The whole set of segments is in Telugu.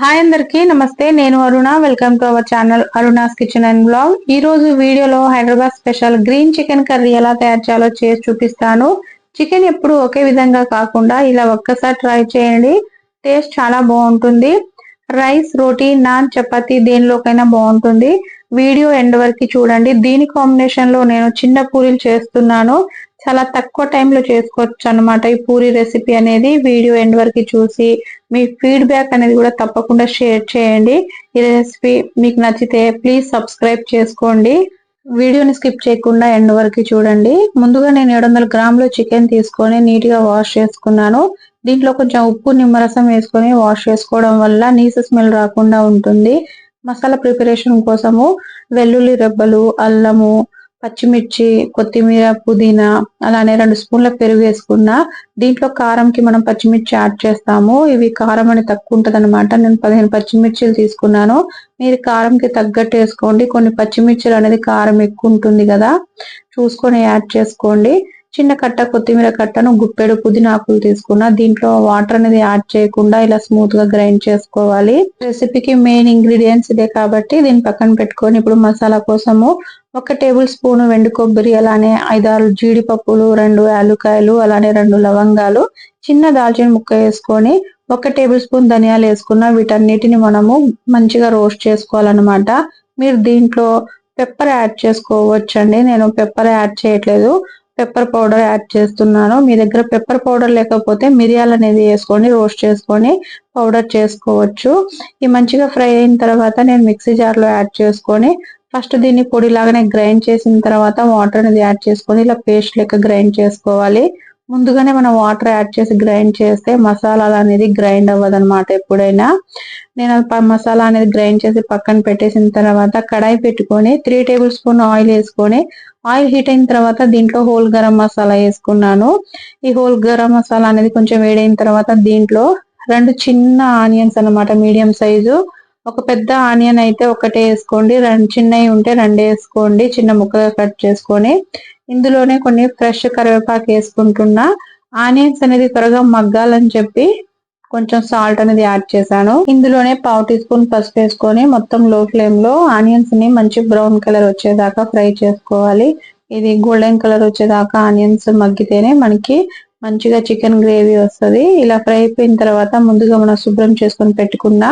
హాయ్ అందరికి నమస్తే. నేను Aruna. Welcome to our channel Aruna's kitchen and blog ఈ రోజు వీడియోలో Hyderabad special green chicken curry ఎలా తయారు చేయాలో చేసి చూపిస్తాను. చికెన్ ఎప్పుడు ఒకే విధంగా కాకుండా ఇలా ఒక్కసారి ట్రై చేయండి. టేస్ట్ చాలా బాగుంటుంది. రైస్ రోటీ నాన్ చపాతి దేనిలోకైనా బాగుంటుంది. వీడియో ఎండ్ వరకు చూడండి. దీని కాంబినేషన్లో నేను చిన్న పూరీలు చేస్తున్నాను. చాలా తక్కువ టైంలో చేసుకోవచ్చు అనమాట ఈ పూరి రెసిపీ అనేది వీడియో ఎండ్ వరకు చూసి మీ ఫీడ్బ్యాక్ అనేది కూడా తప్పకుండా షేర్ చేయండి. ఈ రెసిపీ మీకు నచ్చితే ప్లీజ్ సబ్స్క్రైబ్ చేసుకోండి. వీడియోని స్కిప్ చేయకుండా ఎండ్ వరకు చూడండి. ముందుగా నేను ఏడు వందల గ్రాములు చికెన్ తీసుకొని నీట్గా వాష్ చేసుకున్నాను. దీంట్లో కొంచెం ఉప్పు నిమ్మరసం వేసుకొని వాష్ చేసుకోవడం వల్ల నీసు స్మెల్ రాకుండా ఉంటుంది. మసాలా ప్రిపరేషన్ కోసము వెల్లుల్లి రెబ్బలు అల్లము పచ్చిమిర్చి కొత్తిమీర పుదీనా అలానే రెండు స్పూన్ల పెరుగు వేసుకున్న దీంట్లో కారంకి మనం పచ్చిమిర్చి యాడ్ చేస్తాము. ఇవి కారం అని తక్కువ ఉంటుంది అనమాట నేను పదిహేను పచ్చిమిర్చిలు తీసుకున్నాను. మీరు కారంకి తగ్గట్టు వేసుకోండి. కొన్ని పచ్చిమిర్చిలు అనేది కారం ఎక్కువ ఉంటుంది కదా. చూసుకొని యాడ్ చేసుకోండి. చిన్న కట్ట కొత్తిమీర కట్టను గుప్పెడు పుదీనాకులు తీసుకున్న. దీంట్లో వాటర్ అనేది యాడ్ చేయకుండా ఇలా స్మూత్గా గ్రైండ్ చేసుకోవాలి. రెసిపీకి మెయిన్ ఇంగ్రీడియంట్స్ ఇదే కాబట్టి దీన్ని పక్కన పెట్టుకొని ఇప్పుడు మసాలా కోసము ఒక టేబుల్ స్పూన్ వెండి కొబ్బరి అలానే ఐదారు జీడిపప్పులు రెండు యాలుకాయలు అలానే రెండు లవంగాలు చిన్న దాల్చిన ముక్క వేసుకొని ఒక టేబుల్ స్పూన్ ధనియాలు వేసుకున్న వీటన్నిటిని మనము మంచిగా రోస్ట్ చేసుకోవాలన్నమాట. మీరు దీంట్లో పెప్పర్ యాడ్ చేసుకోవచ్చండి. నేను పెప్పర్ యాడ్ చేయట్లేదు. పెప్పర్ పౌడర్ యాడ్ చేస్తున్నాను. మీ దగ్గర పెప్పర్ పౌడర్ లేకపోతే మిరియాలు అనేది వేసుకొని రోస్ట్ చేసుకొని పౌడర్ చేసుకోవచ్చు. ఈ మంచిగా ఫ్రై అయిన తర్వాత నేను మిక్సీ జార్లో యాడ్ చేసుకొని ఫస్ట్ దీన్ని పొడి లాగానే గ్రైండ్ చేసిన తర్వాత వాటర్ అనేది యాడ్ చేసుకొని ఇలా పేస్ట్ లెక్క గ్రైండ్ చేసుకోవాలి. ముందుగానే మనం వాటర్ యాడ్ చేసి గ్రైండ్ చేస్తే మసాలాలు అనేది గ్రైండ్ అవ్వదు అనమాట ఎప్పుడైనా. నేను మసాలా అనేది గ్రైండ్ చేసి పక్కన పెట్టేసిన తర్వాత కడాయి పెట్టుకొని త్రీ టేబుల్ స్పూన్ ఆయిల్ వేసుకొని ఆయిల్ హీట్ అయిన తర్వాత దీంట్లో హోల్ గరం మసాలా వేసుకున్నాను. ఈ హోల్ గరం మసాలా అనేది కొంచెం వేడైన తర్వాత దీంట్లో రెండు చిన్న ఆనియన్స్ అనమాట మీడియం సైజు. ఒక పెద్ద ఆనియన్ అయితే ఒకటే వేసుకోండి రెండు చిన్నవి ఉంటే రెండు వేసుకోండి చిన్న ముక్కగా కట్ చేసుకొని. ఇందులోనే కొన్ని ఫ్రెష్ కరివేపాకు వేసుకుంటున్నా. ఆనియన్స్ అనేది త్వరగా మగ్గాలని చెప్పి కొంచెం సాల్ట్ అనేది యాడ్ చేశాను. ఇందులోనే పావు టీ స్పూన్ పసుపు వేసుకొని మొత్తం లో ఫ్లేమ్లో ఆనియన్స్ని మంచి బ్రౌన్ కలర్ వచ్చేదాకా ఫ్రై చేసుకోవాలి. ఇది గోల్డెన్ కలర్ వచ్చేదాకా ఆనియన్స్ మగ్గితేనే మనకి మంచిగా చికెన్ గ్రేవీ వస్తుంది. ఇలా ఫ్రై అయిపోయిన తర్వాత ముందుగా మనం శుభ్రం చేసుకొని పెట్టుకున్న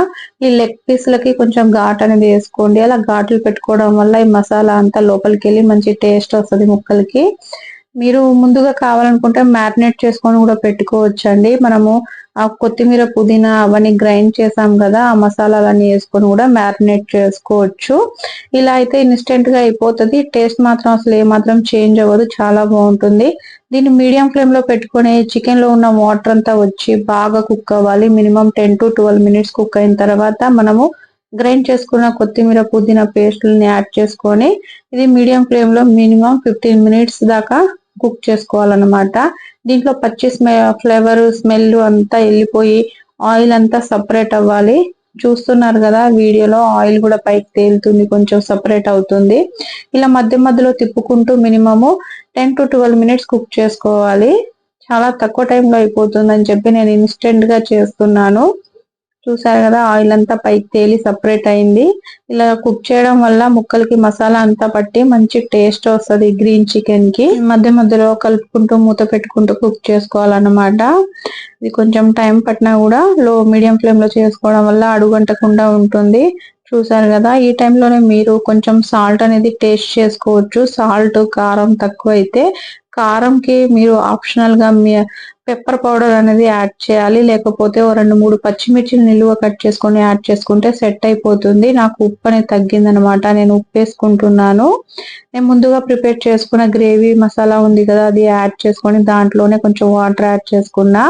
ఈ లెగ్ పీస్లకి కొంచెం ఘాట్ అనేది వేసుకోండి. అలా ఘాట్లు పెట్టుకోవడం వల్ల ఈ మసాలా అంతా లోపలికి వెళ్ళి మంచి టేస్ట్ వస్తుంది ముక్కలకి. మీరు ముందుగా కావాలనుకుంటే మ్యారినేట్ చేసుకొని కూడా పెట్టుకోవచ్చండి. మనము ఆ కొత్తిమీర పుదీనా అవన్నీ గ్రైండ్ చేసాం కదా ఆ మసాలాలన్నీ వేసుకొని కూడా మ్యారినేట్ చేసుకోవచ్చు. ఇలా అయితే ఇన్స్టెంట్గా అయిపోతుంది. టేస్ట్ మాత్రం అసలు ఏమాత్రం చేంజ్ అవ్వదు. చాలా బాగుంటుంది. దీన్ని మీడియం ఫ్లేమ్లో పెట్టుకుని చికెన్లో ఉన్న వాటర్ అంతా వచ్చి బాగా కుక్ అవ్వాలి. Minimum ten to twelve minutes cook అయిన తర్వాత మనము గ్రైండ్ చేసుకున్న కొత్తిమీర పుదీనా పేస్ట్లని యాడ్ చేసుకొని ఇది మీడియం ఫ్లేమ్లో మినిమం ఫిఫ్టీన్ మినిట్స్ దాకా కుక్ చేసుకోవాలన్నమాట. దీంట్లో పచ్చి ఫ్లేవర్ స్మెల్ అంతా వెళ్ళిపోయి ఆయిల్ అంతా సపరేట్ అవ్వాలి. చూస్తున్నారు కదా వీడియోలో ఆయిల్ కూడా పైకి తేలుతుంది కొంచెం సపరేట్ అవుతుంది. ఇలా మధ్య మధ్యలో తిప్పుకుంటూ minimum ten to twelve minutes cook చేసుకోవాలి. చాలా తక్కువ టైంలో అయిపోతుంది అని చెప్పి నేను ఇన్స్టెంట్గా చేస్తున్నాను. చూసారు కదా ఆయిల్ అంతా పైకి తేలి సపరేట్ అయింది. ఇలా కుక్ చేయడం వల్ల ముక్కలకి మసాలా అంతా పట్టి మంచి టేస్ట్ వస్తుంది గ్రీన్ చికెన్కి. మధ్య మధ్యలో కలుపుకుంటూ మూత పెట్టుకుంటూ కుక్ చేసుకోవాలన్నమాట. ఇది కొంచెం టైం పట్టినా కూడా లో మీడియం ఫ్లేమ్లో చేసుకోవడం వల్ల అడుగంటకుండా ఉంటుంది. చూసారు కదా ఈ టైంలోనే మీరు కొంచెం సాల్ట్ అనేది టేస్ట్ చేసుకోవచ్చు. సాల్ట్ కారం తక్కువ అయితే కారంకి మీరు ఆప్షనల్గా మీ పెప్పర్ పౌడర్ అనేది యాడ్ చేయాలి. లేకపోతే ఓ రెండు మూడు పచ్చిమిర్చిని నిలువ కట్ చేసుకొని యాడ్ చేసుకుంటే సెట్ అయిపోతుంది. నాకు ఉప్పు అనేది తగ్గిందనమాట నేను ఉప్పు వేసుకుంటున్నాను. నేను ముందుగా ప్రిపేర్ చేసుకున్న గ్రేవీ మసాలా ఉంది కదా అది యాడ్ చేసుకొని దాంట్లోనే కొంచెం వాటర్ యాడ్ చేసుకున్నా.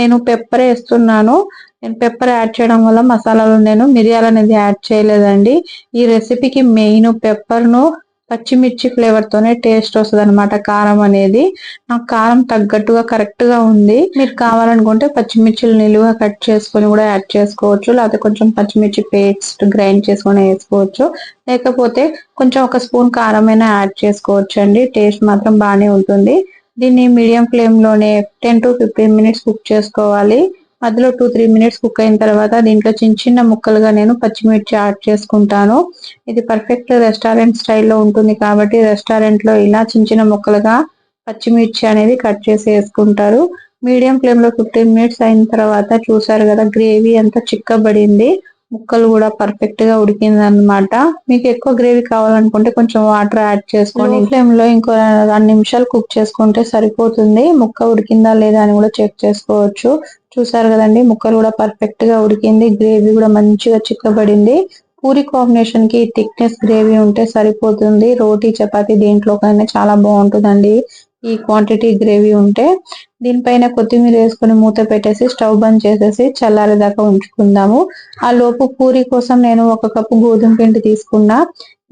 నేను పెప్పర్ వేస్తున్నాను. నేను పెప్పర్ యాడ్ చేయడం వల్ల మసాలాలో నేను మిరియాలు అనేది యాడ్ చేయలేదండి. ఈ రెసిపీకి మెయిన్ పెప్పర్ను పచ్చిమిర్చి ఫ్లేవర్ తోనే టేస్ట్ వస్తుంది అనమాట కారం అనేది నాకు కారం తగ్గట్టుగా కరెక్ట్గా ఉంది. మీరు కావాలనుకుంటే పచ్చిమిర్చిలు నిలువ కట్ చేసుకొని కూడా యాడ్ చేసుకోవచ్చు. లేకపోతే కొంచెం పచ్చిమిర్చి పేస్ట్ గ్రైండ్ చేసుకొని వేసుకోవచ్చు. లేకపోతే కొంచెం ఒక స్పూన్ కారమైనా యాడ్ చేసుకోవచ్చు అండి టేస్ట్ మాత్రం బాగానే ఉంటుంది. దీన్ని మీడియం ఫ్లేమ్లోనే ten to fifteen minutes cook చేసుకోవాలి. మధ్యలో టూ త్రీ మినిట్స్ కుక్ అయిన తర్వాత దీంట్లో చిన్న చిన్న ముక్కలుగా నేను పచ్చిమిర్చి యాడ్ చేసుకుంటాను. ఇది పర్ఫెక్ట్ రెస్టారెంట్ స్టైల్లో ఉంటుంది కాబట్టి రెస్టారెంట్లో ఇలా చిన్న చిన్న ముక్కలుగా పచ్చిమిర్చి అనేది కట్ చేసి వేసుకుంటారు మీడియం ఫ్లేమ్లో ఫిఫ్టీన్ మినిట్స్ అయిన తర్వాత చూసారు కదా గ్రేవీ ఎంత చిక్కబడింది. ముక్కలు కూడా పర్ఫెక్ట్గా ఉడికింది అనమాట మీకు ఎక్కువ గ్రేవీ కావాలనుకుంటే కొంచెం వాటర్ యాడ్ చేసుకొని ఫ్లేమ్లో ఇంకో రెండు నిమిషాలు కుక్ చేసుకుంటే సరిపోతుంది. ముక్క ఉడికిందా లేదా అని కూడా చెక్ చేసుకోవచ్చు. చూసారు కదండి ముక్కలు కూడా పర్ఫెక్ట్గా ఉడికింది గ్రేవీ కూడా మంచిగా చిక్కబడింది. పూరి కాంబినేషన్కి థిక్నెస్ గ్రేవీ ఉంటే సరిపోతుంది. రోటీ చపాతి దేంట్లోకైనా చాలా బాగుంటుందండి. ఈ క్వాంటిటీ గ్రేవీ ఉంటే దీనిపైన కొత్తిమీర వేసుకొని మూత పెట్టేసి స్టవ్ బంద్ చేసేసి చల్లారేదాకా ఉంచుకుందాము. ఆ లోపు పూరి కోసం నేను ఒక కప్పు గోధుమ పిండి తీసుకున్నా.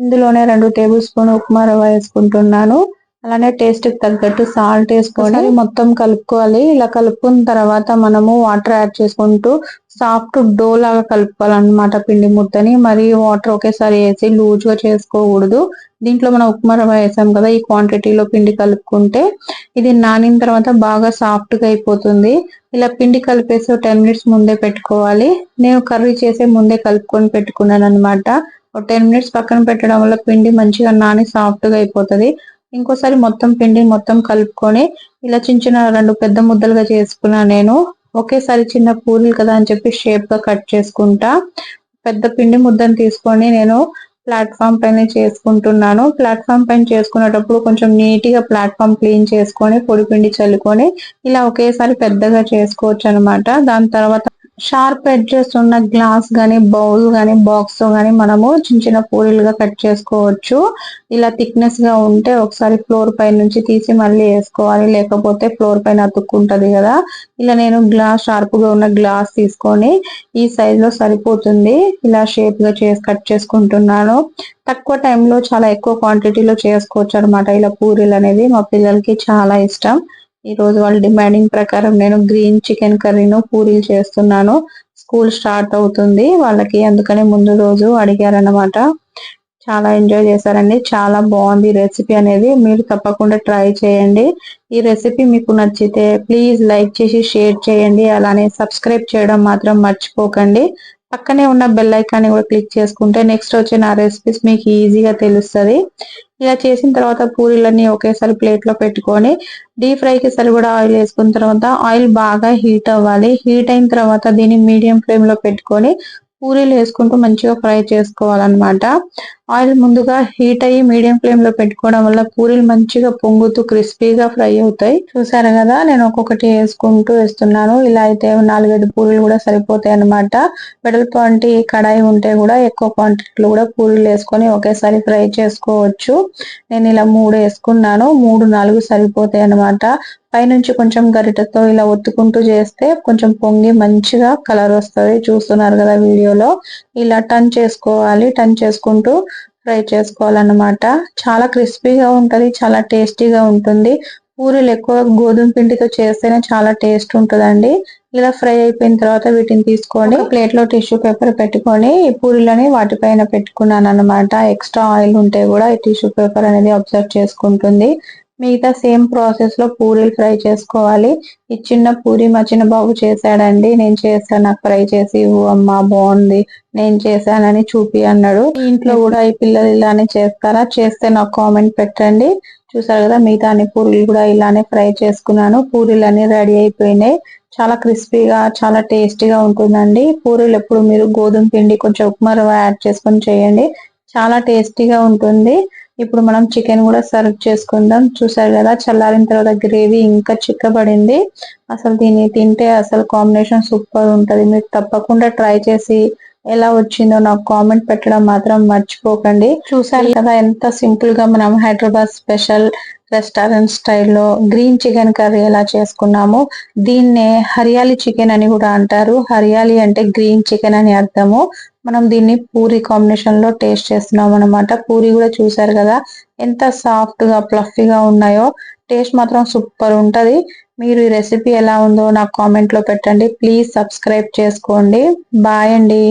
ఇందులోనే రెండు టేబుల్ స్పూన్ ఉప్మా రవ్వ వేసుకుంటున్నాను. అలానే టేస్ట్కి తగ్గట్టు సాల్ట్ వేసుకొని మొత్తం కలుపుకోవాలి. ఇలా కలుపుకున్న తర్వాత మనము వాటర్ యాడ్ చేసుకుంటూ సాఫ్ట్ డో లాగా కలుపుకోవాలన్నమాట పిండి ముద్దని. మరి వాటర్ ఒకేసారి వేసి లూజ్గా చేసుకోకూడదు. దీంట్లో మనం ఉప్మా రవ్వ వేసాం కదా ఈ క్వాంటిటీలో పిండి కలుపుకుంటే ఇది నానిన తర్వాత బాగా సాఫ్ట్గా అయిపోతుంది. ఇలా పిండి కలిపేసి టెన్ మినిట్స్ ముందే పెట్టుకోవాలి. నేను కర్రీ చేసే ముందే కలుపుకొని పెట్టుకున్నాను అనమాట ఒక టెన్ మినిట్స్ పక్కన పెట్టడం వల్ల పిండి మంచిగా నాని సాఫ్ట్గా అయిపోతుంది. ఇంకోసారి మొత్తం పిండి మొత్తం కలుపుకొని ఇలా చిన్న చిన్న రెండు పెద్ద ముద్దలుగా చేసుకున్నాను నేను. ఒకేసారి చిన్న పూరీలు కదా అని చెప్పి షేప్గా కట్ చేసుకుంటా. పెద్ద పిండి ముద్దను తీసుకొని నేను ప్లాట్ఫామ్ పైన చేసుకుంటున్నాను. ప్లాట్ఫామ్ పైన చేసుకునేటప్పుడు కొంచెం నీట్గా ప్లాట్ఫామ్ క్లీన్ చేసుకొని పొడి పిండి చల్లుకొని ఇలా ఒకేసారి పెద్దగా చేసుకోవచ్చు అనమాట దాని తర్వాత షార్ప్ ఎడ్జెస్ ఉన్న గ్లాస్ కానీ బౌల్ కానీ బాక్స్ కానీ మనము చిన్న చిన్న పూరీలుగా కట్ చేసుకోవచ్చు. ఇలా థిక్నెస్గా ఉంటే ఒకసారి ఫ్లోర్ పై నుంచి తీసి మళ్ళీ వేసుకోవాలి. లేకపోతే ఫ్లోర్ పైన అతుక్కుంటది కదా. ఇలా నేను గ్లాస్ షార్ప్గా ఉన్న గ్లాస్ తీసుకొని ఈ సైజ్లో సరిపోతుంది. ఇలా షేప్గా చేసి కట్ చేసుకుంటున్నాను. తక్కువ టైంలో చాలా ఎక్కువ క్వాంటిటీలో చేసుకోవచ్చు అనమాట ఇలా పూరీలు అనేది మా పిల్లలకి చాలా ఇష్టం. ఈ రోజు వాళ్ళ డిమాండింగ్ ప్రకారం నేను గ్రీన్ చికెన్ కర్రీను పూరీలు చేస్తున్నాను. స్కూల్ స్టార్ట్ అవుతుంది. వాళ్ళకి అందుకని ముందు రోజు అడిగారనమాట చాలా ఎంజాయ్ చేశారండి. చాలా బాగుంది రెసిపీ అనేది. మీరు తప్పకుండా ట్రై చేయండి. ఈ రెసిపీ మీకు నచ్చితే ప్లీజ్ లైక్ చేసి షేర్ చేయండి. అలానే సబ్స్క్రైబ్ చేయడం మాత్రం మర్చిపోకండి. పక్కనే ఉన్న బెల్ ఐకాన్ని కూడా క్లిక్ చేసుకుంటే నెక్స్ట్ వచ్చే నా రెసిపీస్ మీకు ఈజీగా తెలుస్తుంది. ఇలా చేసిన తర్వాత పూరీలన్నీ ఒకేసారి ప్లేట్లో పెట్టుకొని డీప్ ఫ్రై కి సరిపడా ఆయిల్ వేసుకున్న తర్వాత ఆయిల్ బాగా హీట్ అవ్వాలి. హీట్ అయిన తర్వాత దీన్ని మీడియం ఫ్లేమ్లో పెట్టుకొని పూరీలు వేసుకుంటూ మంచిగా ఫ్రై చేసుకోవాలన్నమాట. ఆయిల్ ముందుగా హీట్ అయ్యి మీడియం ఫ్లేమ్లో పెట్టుకోవడం వల్ల పూరీలు మంచిగా పొంగుతూ క్రిస్పీగా ఫ్రై అవుతాయి. చూసారు కదా నేను ఒక్కొక్కటి వేసుకుంటూ వేస్తున్నాను. ఇలా అయితే నాలుగైదు పూరీలు కూడా సరిపోతాయి అనమాట వెడల్పాంటి కడాయి ఉంటే కూడా ఎక్కువ క్వాంటిటీలో కూడా పూరీలు వేసుకొని ఒకేసారి ఫ్రై చేసుకోవచ్చు. నేను ఇలా మూడు వేసుకున్నాను. మూడు నాలుగు సరిపోతాయి అనమాట పైనుంచి కొంచెం గరిటతో ఇలా ఒత్తుకుంటూ చేస్తే కొంచెం పొంగి మంచిగా కలర్ వస్తుంది. చూస్తున్నారు కదా వీడియోలో. ఇలా టర్న్ చేసుకోవాలి. టర్న్ చేసుకుంటూ ఫ్రై చేసుకోవాలన్నమాట. చాలా క్రిస్పీగా ఉంటది. చాలా టేస్టీగా ఉంటుంది. పూరీలు ఎక్కువ గోధుమ పిండితో చేస్తేనే చాలా టేస్ట్ ఉంటుందండి. ఇలా ఫ్రై అయిపోయిన తర్వాత వీటిని తీసుకొని ప్లేట్లో టిష్యూ పేపర్ పెట్టుకొని ఈ పూరీలని వాటిపైన పెట్టుకున్నాను అనమాట ఎక్స్ట్రా ఆయిల్ ఉంటే కూడా ఈ టిష్యూ పేపర్ అనేది అబ్జర్వ్ చేసుకుంటుంది. మిగతా సేమ్ ప్రాసెస్లో పూరీలు ఫ్రై చేసుకోవాలి. ఈ చిన్న పూరి మా చిన్న బాబు చేశాడండి. నేను చేశాను. నాకు ఫ్రై చేసి అమ్మ అమ్మా బాగుంది. నేను చేశానని చూపి అన్నాడు. ఇంట్లో కూడా ఈ పిల్లలు ఇలానే చేస్తారా? చేస్తే నాకు కామెంట్ పెట్టండి. చూసారు కదా మిగతా అన్ని పూరీలు కూడా ఇలానే ఫ్రై చేసుకున్నాను. పూరీలు అన్ని రెడీ అయిపోయినాయి. చాలా క్రిస్పీగా చాలా టేస్టీగా ఉంటుందండి. పూరీలు ఎప్పుడు మీరు గోధుమ పిండి కొంచెం ఉప్మా రవ్వ యాడ్ చేసుకొని చేయండి. చాలా టేస్టీగా ఉంటుంది. ఇప్పుడు మనం చికెన్ కూడా సర్వ్ చేసుకుందాం. చూసారు కదా చల్లారిన తర్వాత గ్రేవీ ఇంకా చిక్కబడింది. అసలు దీన్ని తింటే అసలు కాంబినేషన్ సూపర్ ఉంటది. మీరు తప్పకుండా ట్రై చేసి ఎలా వచ్చిందో నాకు కామెంట్ పెట్టడం మాత్రం మర్చిపోకండి. చూసారు కదా ఎంత సింపుల్గా మనం హైదరాబాద్ స్పెషల్ రెస్టారెంట్ స్టైల్లో గ్రీన్ చికెన్ కర్రీ ఎలా చేసుకున్నాము దీన్నే హరియాలి చికెన్ అని కూడా అంటారు. హరియాలి అంటే గ్రీన్ చికెన్ అని అర్థము. మనం దీన్ని పూరి కాంబినేషన్లో టేస్ట్ చేస్తున్నాం అనమాట పూరి కూడా చూసారు కదా ఎంత సాఫ్ట్గా ఫ్లఫీగా ఉన్నాయో. టేస్ట్ మాత్రం సూపర్ ఉంటది. మీరు ఈ రెసిపీ ఎలా ఉందో నాకు కామెంట్లో పెట్టండి. ప్లీజ్ సబ్స్క్రైబ్ చేసుకోండి. బాయ్ అండి.